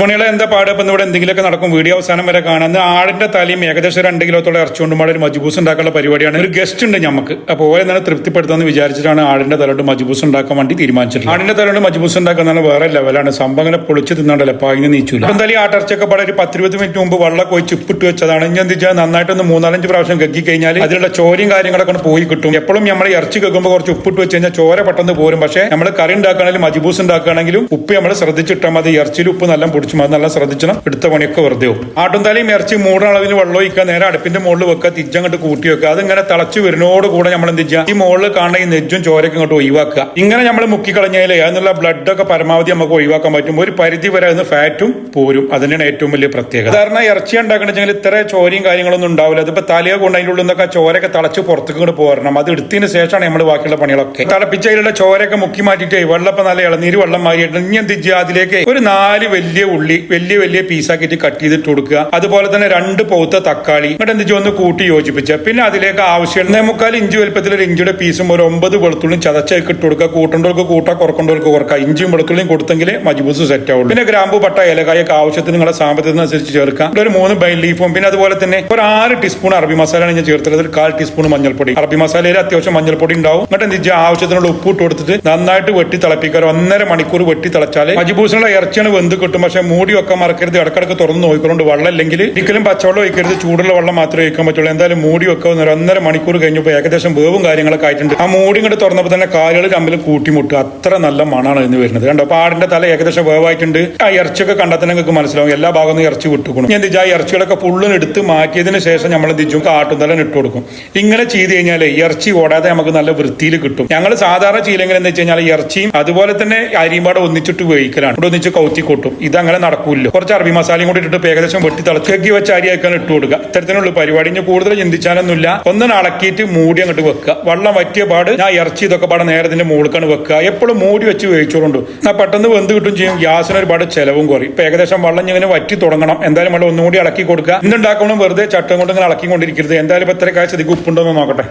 പണികളെ എന്താ പാട്? ഇവിടെ എന്തെങ്കിലുമൊക്കെ നടക്കും. വീഡിയോ അവസാനം വരെ കാണാം. ഇന്ന് ആടിന്റെ തലയും ഏകദേശം രണ്ട് കിലോത്തോളം ഇറച്ചി കൊണ്ടുമ്പോൾ ഒരു മജ്ബൂസ് ഉണ്ടാക്കാനുള്ള പരിപാടിയാണ്. ഒരു ഗസ്റ്റ് ഉണ്ട് നമുക്ക് അപ്പോൾ ഓരോ നേരം തൃപ്തിപ്പെടുത്താന്ന് വിചാരിച്ചിട്ടാണ് ആടിന്റെ തലോട്ട് മജ്ബൂസ് ഉണ്ടാക്കാൻ വേണ്ടി തീരുമാനിച്ചിട്ടുള്ളത്. ആടിന്റെ തലോട്ട് മജ്ബൂസ് ഉണ്ടാക്കുന്നതാണ് വേറെ ലെവലാണ് സംഭവം അങ്ങനെ പൊളിച്ച് തിന്നാണ്ടല്ലേ? പായിന്ന് നീച്ചില്ല അപ്പം എന്തായാലും ആട്ടർച്ചൊക്കെ പാടെ ഒരു പത്തിരുപത് മിനിറ്റ് മുമ്പ് വെള്ളം ഒഴിച്ച് ഉപ്പിട്ട് വെച്ചതാണ്. ഇനി എന്ത് വെച്ചാൽ നന്നായിട്ടൊന്ന് മൂന്നാലഞ്ച് പ്രാവശ്യം കക്കി കഴിഞ്ഞാൽ അതിലുള്ള ചോരയും കാര്യങ്ങളൊക്കെ ഒന്ന് പോയി കിട്ടും. എപ്പോഴും നമ്മൾ ഇറച്ചി കക്കുമ്പോൾ കുറച്ച് ഉപ്പിട്ട് വെച്ച് കഴിഞ്ഞാൽ ചോര പെട്ടെന്ന് പോരും. പക്ഷേ നമ്മൾ കറി ഉണ്ടാക്കുകയാണെങ്കിലും മജ്ബൂസ് ഉണ്ടാക്കുകയാണെങ്കിലും ഉപ്പ് നമ്മൾ ശ്രദ്ധിച്ചിട്ടാൽ മതി. ഇറച്ചിയിൽ ഉപ്പ് നല്ല പൊടിച്ചു മതി നല്ല ശ്രദ്ധിച്ചണം. എടുത്ത പണിയൊക്കെ വെറുതെ ആവും. ആട്ടുംതലയും ഇറച്ചി മൂട അളവിന് വെള്ളം ഒഴിക്കുക നേരെ അടുപ്പിന്റെ മുകളിൽ വെക്കുക തിരിച്ചങ്ങോട്ട് കൂട്ടി വെക്കുക. അതിങ്ങനെ തിളച്ച് വരുന്നോട് കൂടെ നമ്മൾ എന്ത് ചെയ്യുക? ഈ മുകളിൽ കാണുന്ന ഈ നെജ്ജും ചോരൊക്കെ ഇങ്ങോട്ട് ഒഴിവാക്കുക. ഇങ്ങനെ നമ്മൾ മുക്കി കളഞ്ഞാലേ അതിനുള്ള ബ്ലഡ് ഒക്കെ പരമാവധി നമുക്ക് ഒഴിവാക്കാൻ പറ്റും. ഒരു പരിധി വരെ അതിന് ഫാറ്റും പോരും. അതിനാണ് ഏറ്റവും വലിയ പ്രത്യേകത. കാരണം ഇറച്ചി ഉണ്ടാക്കണമെങ്കിൽ ഇത്ര ചോരയും കാര്യങ്ങളൊന്നും ഉണ്ടാവില്ല. അതിപ്പോ തലയെ കൊണ്ട് അതിന്റെ ഉള്ളിൽ നിന്നൊക്കെ ചോരൊക്കെ തിളച്ച് പുറത്തേക്ക് ഇങ്ങോട്ട് പോരണം. അത് എടുത്തതിന് ശേഷമാണ് നമ്മൾ ബാക്കിയുള്ള പണികളൊക്കെ. തിളപ്പിച്ചതിലുള്ള ചോരൊക്കെ മുക്കി മാറ്റിയിട്ട് വെള്ളപ്പം നല്ല ഇളനീര് വെള്ളം മാറിയിട്ട് ഇനി എന്ത് ചെയ്യുക? അതിലേക്ക് ഒരു നാല് വലിയ ഉള്ളി വലിയ വലിയ പീസാക്കിയിട്ട് കട്ട് ചെയ്തിട്ട് കൊടുക്കുക. അതുപോലെ തന്നെ രണ്ട് പൗത്ത തക്കാളി. എന്നിട്ട് എന്ത് ചെയ്യുമെന്ന് കൂട്ടി യോജിപ്പിച്ച്. പിന്നെ അതിലേക്ക് ആവശ്യം മുക്കാൽ ഇഞ്ചി വലുപ്പത്തിൽ ഒരു ഇഞ്ചിയുടെ പീസും ഒരു ഒമ്പത് വെളുത്തുള്ളിയും ചതച്ചേക്ക് ഇട്ട് കൊടുക്കുക. കൂട്ടണ്ടവർക്ക് കൂട്ടാ കുറക്കണ്ടവർക്ക് കുറക്കുക ഇഞ്ചിയും വെളുത്തുള്ളിയും കൊടുത്തെങ്കിൽ മജ്ബൂസ് സെറ്റ് ആവുള്ളൂ. പിന്നെ ഗ്രാമ്പു പട്ട ഏലക്കായൊക്കെ ആവശ്യത്തിന് നിങ്ങളുടെ സാമ്പത്തികത്തിനനുസരിച്ച് ചേർക്കാം ഒരു മൂന്ന് ബൈ ലീഫും പിന്നെ അതുപോലെ തന്നെ ഒരു ആറ് ടീസ്പൂൺ അറബി മസാലയാണ് ഞാൻ ചേർത്തത് ഒരു കാൽ ടീസ്പൂൺ മഞ്ഞൾപ്പൊടി. അറബി മസാലയിൽ അത്യാവശ്യം മഞ്ഞൾപ്പൊടി ഉണ്ടാവും. എന്നിട്ട് എന്ത് ചെയ്യുക? ആവശ്യത്തിനുള്ള ഉപ്പ് ഇട്ട് കൊടുത്തിട്ട് നന്നായിട്ട് വെട്ടി തിളപ്പിക്കുക. ഒന്നര മണിക്കൂർ വെട്ടി തിളച്ചാൽ മജ്ബൂസിനുള്ള ഇറച്ചിയാണ് വെന്ത് കിട്ടും. പക്ഷെ മൂടി വെക്കാൻ മറക്കരുത്. ഇടക്കിടക്ക് തുറന്ന് നോക്കിക്കൊണ്ട് വെള്ളം ഇല്ലെങ്കിൽ ഒരിക്കലും പച്ചവെള്ളം ഒഴിക്കരുത്. ചൂടുള്ള വെള്ളം മാത്രമേ ഒഴിക്കാൻ പറ്റുള്ളൂ. എന്തായാലും മൂടി ഒരു ഒന്നര മണിക്കൂർ കഴിഞ്ഞപ്പോൾ ഏകദേശം വേവും കാര്യങ്ങളൊക്കെ ആയിട്ടുണ്ട്. ആ മൂടി ഇങ്ങോട്ട് തുറന്നപ്പോൾ തന്നെ കാലുകൾ തമ്മിൽ കൂട്ടിമുട്ട് അത്ര നല്ല മണാണ് ഇന്ന് വരുന്നത്. കണ്ടോ? അപ്പൊ ആടിന്റെ തല ഏകദേശം വേവായിട്ടുണ്ട്. ആ ഇറച്ചിയൊക്കെ കണ്ടാൽ തന്നെ നിങ്ങൾക്ക് മനസ്സിലാവും. എല്ലാ ഭാഗവും നിന്ന് ഇറച്ചി വിട്ടുകൊടുക്കും ഞാൻ ആ ഇറച്ചികളൊക്കെ ഫുള്ളിന് എടുത്ത് മാറ്റിയതിന് ശേഷം നമ്മൾ എന്ത് ചെയ്യും? തല ഇട്ട് കൊടുക്കും. ഇങ്ങനെ ചെയ്ത് കഴിഞ്ഞാൽ ഇറച്ചി ഓടാതെ നമുക്ക് നല്ല വൃത്തിയിൽ കിട്ടും. ഞങ്ങൾ സാധാരണ ചെയ്യില്ലെങ്കിൽ എന്ന് വെച്ച് കഴിഞ്ഞാൽ ഇറച്ചിയും അതുപോലെ തന്നെ അരിയുമ്പാടെ ഒന്നിച്ചിട്ട് വേവിക്കലാണ്. ഇവിടെ ഒന്നിച്ച് കൗത്തി കൊട്ടും ഇതങ്ങനെ നടക്കൂല്ലോ കുറച്ച് അറബി മസാലയും കൂടി ഇട്ടിട്ട് ഏകദേശം വെട്ടി തിളക്കി വെച്ച് അരി അയക്കാൻ ഇട്ട് കൊടുക്കുക. ഇത്തരത്തിനുള്ള പരിപാടി ഇനി കൂടുതൽ ചിന്തിച്ചാലൊന്നുമില്ല ഒന്നും അളക്കിയിട്ട് മൂടി അങ്ങോട്ട് വെക്കുക. വെള്ളം വറ്റിയ പാട് ഞാൻ ഇറച്ചി ഇതൊക്കെ പാടെ നേരെ ഇതിന്റെ വെക്കുക. എപ്പോഴും മൂടി വെച്ച് വേവിച്ചോണ്ട് ഞാൻ പെട്ടെന്ന് വെന്ത് കിട്ടും ചെയ്യും. ഗ്യാസിന് ഒരുപാട് ചെലവും കുറയും. ഇപ്പൊ ഏകദേശം വെള്ളം ഇങ്ങനെ വറ്റി തുടങ്ങണം. എന്തായാലും വെള്ളം ഒന്നുകൂടി ഇളക്കി കൊടുക്കുക. ഇന്നുണ്ടാക്കണം വെറുതെ ചട്ടം കൊണ്ട് ഇങ്ങനെ ഇളക്കിക്കൊണ്ടിരിക്കരുത്. എന്തായാലും ഇപ്പൊ എത്ര കാഴ്ച ഇതിക്ക് ഉപ്പുണ്ടോ എന്ന് നോക്കട്ടെ.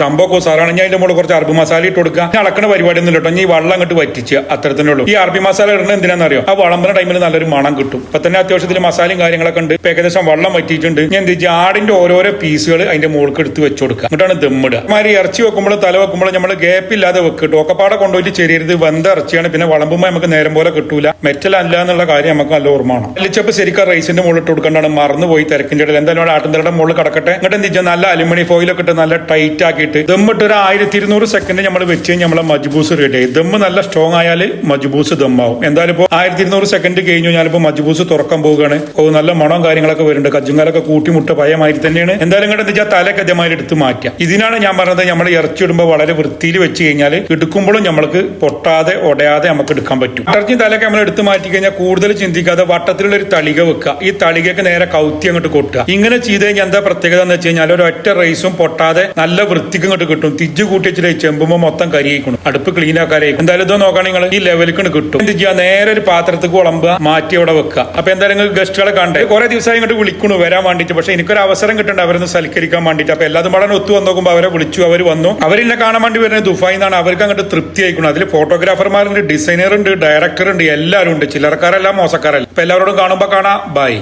സംഭവം സാറാണ് ഞാൻ അതിന്റെ മുകളിൽ കുറച്ച് അറബി മസാല ഇട്ട് കൊടുക്കുക. അളക്കണ പരിപാടി ഒന്നും കേട്ടോ. ഈ വെള്ളം അങ്ങോട്ട് വറ്റിച്ച് അത്തരത്തിനേ ഉള്ളൂ. ഈ അറബി മസാല ഇടുന്നത് എന്തിനാണെന്ന് അറിയോ ആ വളമ്പുന്ന ടൈമിൽ നല്ലൊരു മണം കിട്ടും. ഇപ്പൊ തന്നെ അത്യാവശ്യത്തിൽ മസാലയും കാര്യങ്ങളൊക്കെ ഉണ്ട്. ഇപ്പൊ ഏകദേശം വെള്ളം വറ്റിയിട്ടുണ്ട്. ഞാൻ എന്ത് ചെയ്യും? ആടിന്റെ ഓരോരോ പീസുകൾ അതിന്റെ മുകൾക്ക് എടുത്ത് വെച്ച് കൊടുക്കുക. എന്നിട്ടാണ് ദമ്മിടുക മാതിരി ഇറച്ചി വെക്കുമ്പോൾ തല വെക്കുമ്പോൾ നമ്മൾ ഗ്യാപ്പ് ഇല്ലാതെ വെക്കിട്ടു ഒക്കെപ്പാടെ കൊണ്ടുപോയിട്ട് ചെറിയത് വെന്ത ഇറച്ചിയാണ്. പിന്നെ വളമ്പുമ്പോൾ നമുക്ക് നേരം പോലെ കിട്ടൂല. മെറ്റൽ അല്ല എന്നുള്ള കാര്യം നമുക്ക് നല്ല ഓർമ്മയാണ് അല്ലിച്ചപ്പ് ശരിക്കും റൈസിന്റെ മുകളിൽ ഇട്ട് കൊടുക്കേണ്ടതാണ്. മറന്നു പോയി തിരക്കിന്റെ ഇടയിൽ. എന്തായാലും ആട്ടിന്റെ മുകളിൽ കിടക്കട്ടെ. എന്നിട്ട് എന്ത് നല്ല അലുമിനിയം ഫോയിലൊക്കെ ഇട്ട് നല്ല ടൈറ്റ് ആക്കിയിട്ട് ദമ്മിട്ട് ഒരു ആയിരത്തി ഇരുന്നൂറ് സെക്കൻഡ് നമ്മൾ വെച്ച് നമ്മളെ മജ്ബൂസ് റെഡി ആയി. ദമ്മ് നല്ല സ്ട്രോങ് ആയാൽ മജ്ബൂസ് ദമ്മാവും. എന്തായാലും ഇപ്പോൾ ആയിരത്തി ഇരുന്നൂറ് സെക്കൻഡ് കഴിഞ്ഞു ഞാനിപ്പോൾ മജ്ബൂസ് തുറക്കാൻ പോവുകയാണ്. ഓ നല്ല മണവും കാര്യങ്ങളൊക്കെ വരുന്നുണ്ട്. കജ്ജുങ്കാലൊക്കെ കൂട്ടിമുട്ട പയമാതിരി തന്നെയാണ്. എന്തായാലും കണ്ടെന്ന് വെച്ചാൽ തലയൊക്കെ ഇതേമാതിരി എടുത്ത് മാറ്റാം. ഇതിനാണ് ഞാൻ പറഞ്ഞത് നമ്മൾ ഇറച്ചി ഇടുമ്പോൾ വളരെ വൃത്തിയിൽ വെച്ച് കഴിഞ്ഞാൽ എടുക്കുമ്പോഴും നമ്മൾക്ക് പൊട്ടാതെ ഒടയാതെ നമുക്ക് എടുക്കാൻ പറ്റും. ഇറച്ചി തലയൊക്കെ നമ്മൾ എടുത്ത് മാറ്റി കഴിഞ്ഞാൽ കൂടുതൽ ചിന്തിക്കാതെ വട്ടത്തിലുള്ള ഒരു തളിക വെക്കുക. ഈ തളികയൊക്കെ നേരെ കൗത്തി അങ്ങോട്ട് കൊട്ടുക. ഇങ്ങനെ ചെയ്ത് കഴിഞ്ഞാൽ എന്താ പ്രത്യേകത എന്ന് വെച്ച് കഴിഞ്ഞാൽ ഒരു ഒറ്റ റൈസും പൊട്ടാതെ നല്ല വൃത്തിക്ക് ഇങ്ങോട്ട് കിട്ടും. തിജ്ജ് കൂട്ടി വെച്ചിട്ട് മൊത്തം കരിയിക്കണം അടുപ്പ് ക്ലീൻ ആക്കാനായിരിക്കും എന്തായാലും ഇത് നോക്കുകയാണെങ്കിൽ നിങ്ങൾ ഈ ലെവലിക്ക് കിട്ടും. എന്ത് ചെയ്യുക നേരെ ഒരു പാത്രത്തിൽ വിളമ്പുക മാറ്റി അവിടെ വെക്കുക. അപ്പൊ എന്തായാലും നിങ്ങൾ ഗസ്റ്റുകളെ കണ്ടേ. കുറെ ദിവസമായി ഇങ്ങോട്ട് വിളിക്കണു വരാൻ വേണ്ടിയിട്ട് പക്ഷെ എനിക്കൊരു അവസരം കിട്ടണ്ട അവരൊന്ന് സൽക്കരിക്കാൻ വേണ്ടിയിട്ട് അപ്പൊ എല്ലാതും വളരെ ഒത്തു വന്ന് നോക്കുമ്പോൾ അവരെ വിളിച്ചു അവർ വന്നു. അവരെന്നെ കാണാൻ വേണ്ടി വരുന്നത് ദുബായി നിന്നാണ്. അവർക്ക് അങ്ങോട്ട് തൃപ്തി ആയിക്കണം അതിൽ ഫോട്ടോഗ്രാഫർമാരുണ്ട് ഡയറക്ടർ ഉണ്ട് എല്ലാവരും ഉണ്ട്. ചിലർക്കാരെല്ലാം മോശക്കാരല്ല. അപ്പൊ എല്ലാവരോടും കാണുമ്പോൾ കാണാം. ബൈ